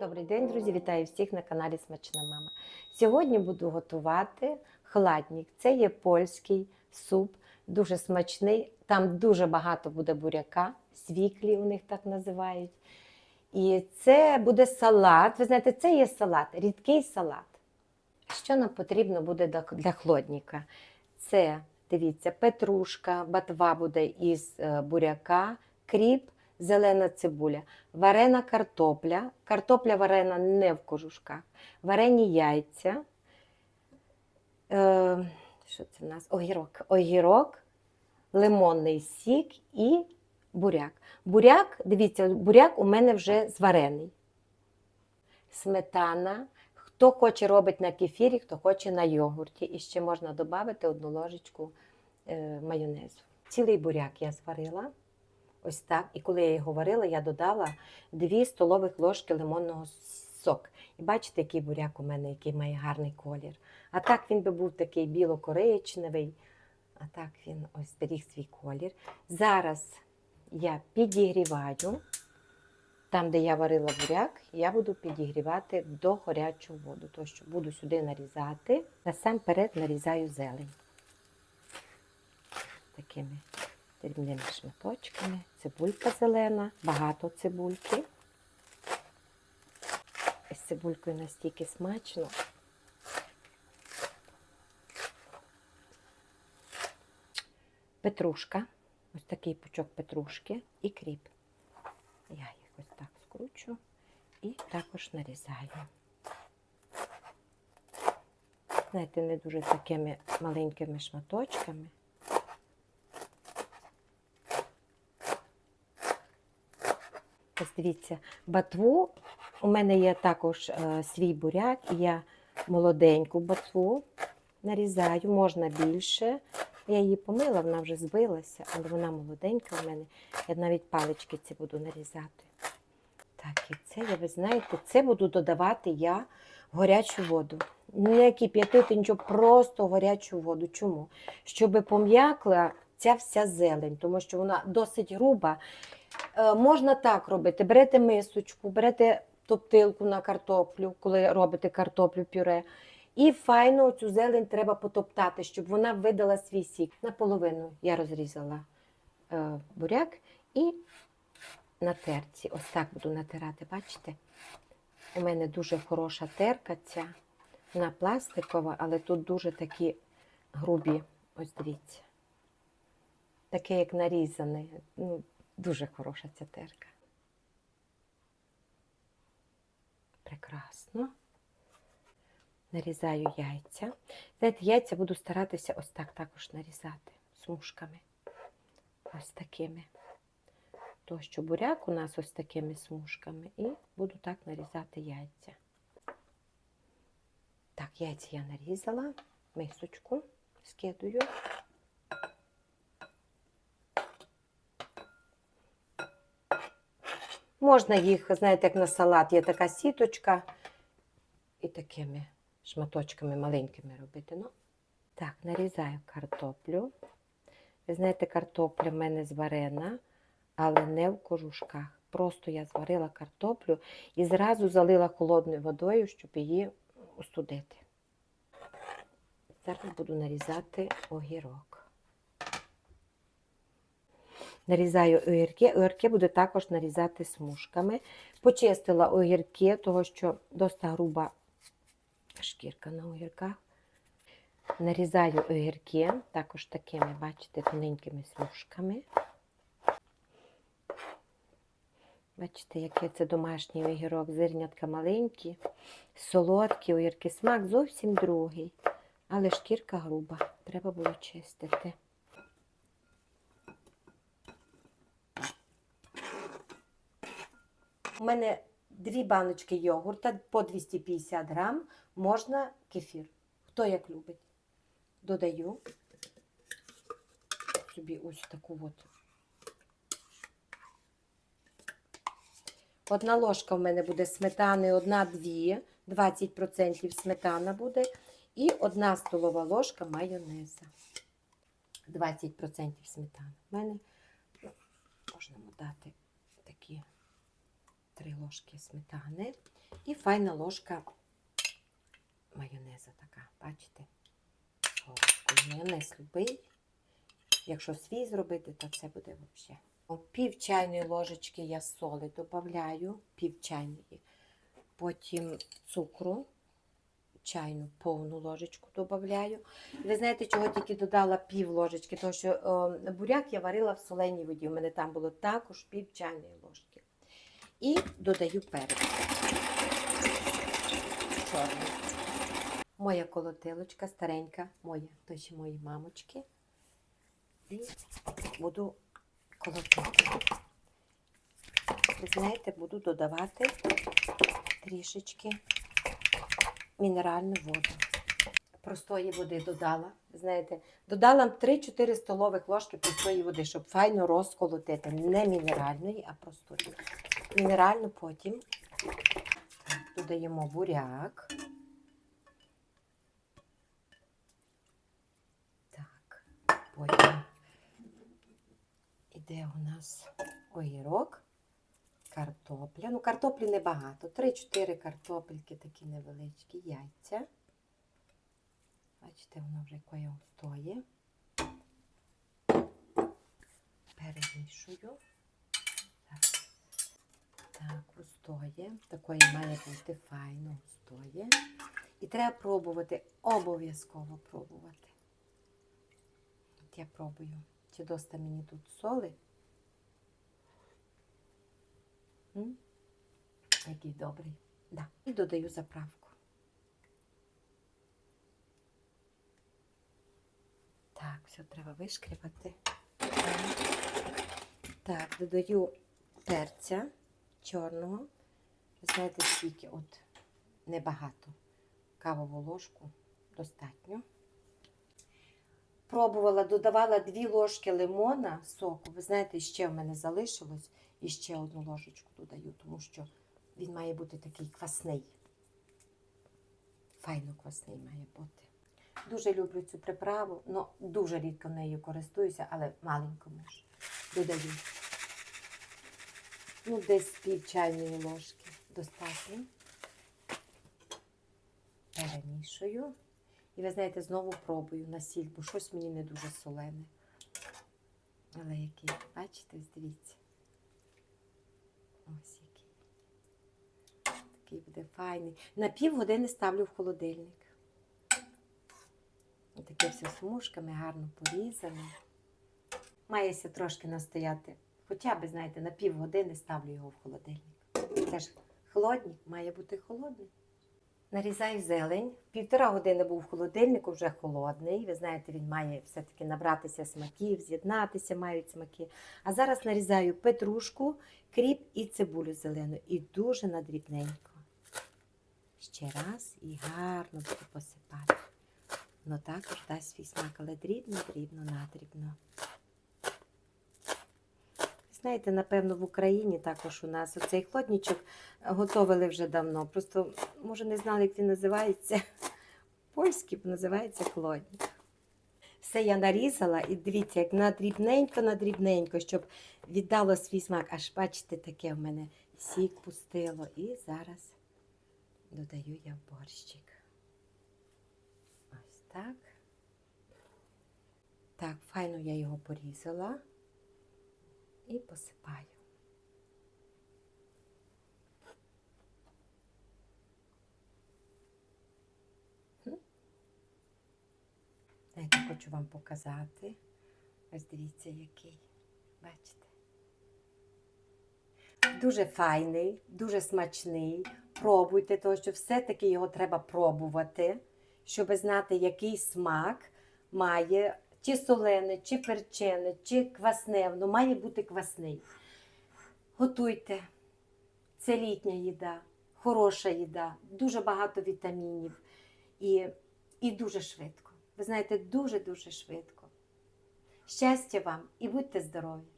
Добрий день, друзі! Вітаю всіх на каналі Смачна Мама. Сьогодні буду готувати хладнік. Це є польський суп, дуже смачний. Там дуже багато буде буряка, свіклі у них так називають. І це буде салат. Ви знаєте, це є салат, рідкий салат. Що нам потрібно буде для- хлодніка? Це, дивіться, петрушка, батва буде із е, буряка, кріп, зелена цибуля, варена картопля, картопля варена не в кожушках, варені яйця. Е, що це в нас? Огірок. Огірок, лимонний сік і буряк. Буряк, дивіться, буряк у мене вже зварений. Сметана. Хто хоче робить на кефірі, хто хоче на йогурті. І ще можна додати одну ложечку е, майонезу. Цілий буряк я зварила. Ось так. І коли я його варила, я додала 2 столових ложки лимонного соку. І бачите, який буряк у мене, який має гарний колір. А так він би був такий біло-коричневий. А так він ось зберіг свій колір. Зараз я підігріваю. Там, де я варила буряк, я буду підігрівати до гарячу воду. Тому що буду сюди нарізати. Насамперед нарізаю зелень. Такими дрібними шматочками. Цибулька зелена, багато цибульки. З цибулькою настільки смачно. Петрушка, ось такий пучок петрушки і кріп. Я їх ось так скручу і також нарізаю. Знаєте, не дуже такими маленькими шматочками. Ось дивіться, батву у мене є також е, свій буряк, і я молоденьку батву нарізаю, можна більше. Я її помила, вона вже збилася, але вона молоденька в мене. Я навіть палички ці буду нарізати. Так, і це, я, ви знаєте, це буду додавати я в гарячу воду. Не кип'ятити нічого, просто в гарячу воду. Чому? Щоб пом'якла ця вся зелень, тому що вона досить груба. Е, можна так робити: берете мисочку, берете топтилку на картоплю, коли робите картоплю пюре. І файно цю зелень треба потоптати, щоб вона видала свій сік. Наполовину я розрізала е, буряк і на терці. Ось так буду натирати. Бачите? У мене дуже хороша терка ця. Вона пластикова, але тут дуже такі грубі. Ось дивіться. Таке, як нарізане. Ну, дуже хороша ця терка. Прекрасно. Нарізаю яйця. Знаєте, яйця буду старатися ось так також нарізати смужками. Ось такими. То, що буряк у нас ось такими смужками. І буду так нарізати яйця. Так, яйця я нарізала, мисочку скидую. Можна їх, знаєте, як на салат, є така сіточка і такими шматочками маленькими робити. Ну, так, нарізаю картоплю. Ви знаєте, картопля в мене зварена, але не в кожушках. Просто я зварила картоплю і зразу залила холодною водою, щоб її остудити. Зараз буду нарізати огірок. Нарізаю огірки. Огірки буду також нарізати смужками. Почистила огірки, того що досить груба шкірка на огірках. Нарізаю огірки, також такими, бачите, тоненькими смужками. Бачите, який це домашній огірок, зернятка маленькі, солодкі огірки. Смак зовсім другий, але шкірка груба. Треба було чистити. У мене дві баночки йогурта по 250 грам, можна кефір. Хто як любить. Додаю собі ось таку от. Одна ложка в мене буде сметани, одна-дві, 20% сметана буде. І одна столова ложка майонеза. 20% сметани. У мене можна дати Три ложки сметани і файна ложка майонезу така, бачите? Майонез любий. Якщо свій зробити, то це буде взагалі. Пів чайної ложечки я соли додаю, пів чайної. Потім цукру, чайну повну ложечку додаю. Ви знаєте, чого тільки додала пів ложечки, тому що о, буряк я варила в соленій воді. У мене там було також пів чайної ложки. І додаю перець. Чорний. Моя колотилочка старенька, моя, то ще мої мамочки. І буду колотити. Ви знаєте, буду додавати трішечки мінеральну воду. Простої води додала. Знаєте, додала 3-4 столових ложки простої води, щоб файно розколотити. Не мінеральної, а простої. Мінеральну потім додаємо буряк. Так, потім іде у нас огірок, картопля. Ну, картоплі небагато. 3-4 картопельки такі невеличкі, яйця. Бачите, воно вже якою стоє. Перемішую. Так, так устоє. Такої має бути файно устоє. І треба пробувати, обов'язково пробувати. От я пробую. Чи доста мені тут соли? М? Який добрий. Да. І додаю заправку. Так, все треба вишкрібати. Так, додаю перця чорного. Ви знаєте, скільки от небагато. Кавову ложку достатньо. Пробувала, додавала дві ложки лимона соку. Ви знаєте, ще в мене залишилось. І ще одну ложечку додаю, тому що він має бути такий квасний. Файно квасний має бути. Дуже люблю цю приправу, але дуже рідко нею користуюся, але маленько можу. Додаю. Ну, десь пів чайної ложки достатньо. Перемішую. І ви знаєте, знову пробую на сіль, бо щось мені не дуже солене. Але який, бачите, дивіться. Ось який. Такий буде файний. На пів години ставлю в холодильник. Таке все смужками гарно порізане. Мається трошки настояти. Хоча б, знаєте, на пів години ставлю його в холодильник. Це ж холодник, має бути холодний. Нарізаю зелень. Півтора години був в холодильнику, вже холодний. Ви знаєте, він має все-таки набратися смаків, з'єднатися мають смаки. А зараз нарізаю петрушку, кріп і цибулю зелену. І дуже надрібненько. Ще раз і гарно буду посипати. Воно також дасть свій смак, але дрібно, дрібно, надрібно. Знаєте, напевно, в Україні також у нас оцей хлодничок готовили вже давно. Просто, може, не знали, як він називається. Польський називається хлодник. Все я нарізала і дивіться, як надрібненько, надрібненько, щоб віддало свій смак. Аж бачите, таке в мене сік пустило. І зараз додаю я в борщик. Ось так. Так, файно я його порізала і посипаю. Хм. Знаєте, хочу вам показати. Ось дивіться, який. Бачите? Дуже файний, дуже смачний. Пробуйте, тому що все-таки його треба пробувати, щоб знати, який смак має чи солене, чи перчене, чи квасне. Воно має бути квасний. Готуйте. Це літня їда, хороша їда, дуже багато вітамінів і, і дуже швидко. Ви знаєте, дуже-дуже швидко. Щастя вам і будьте здорові!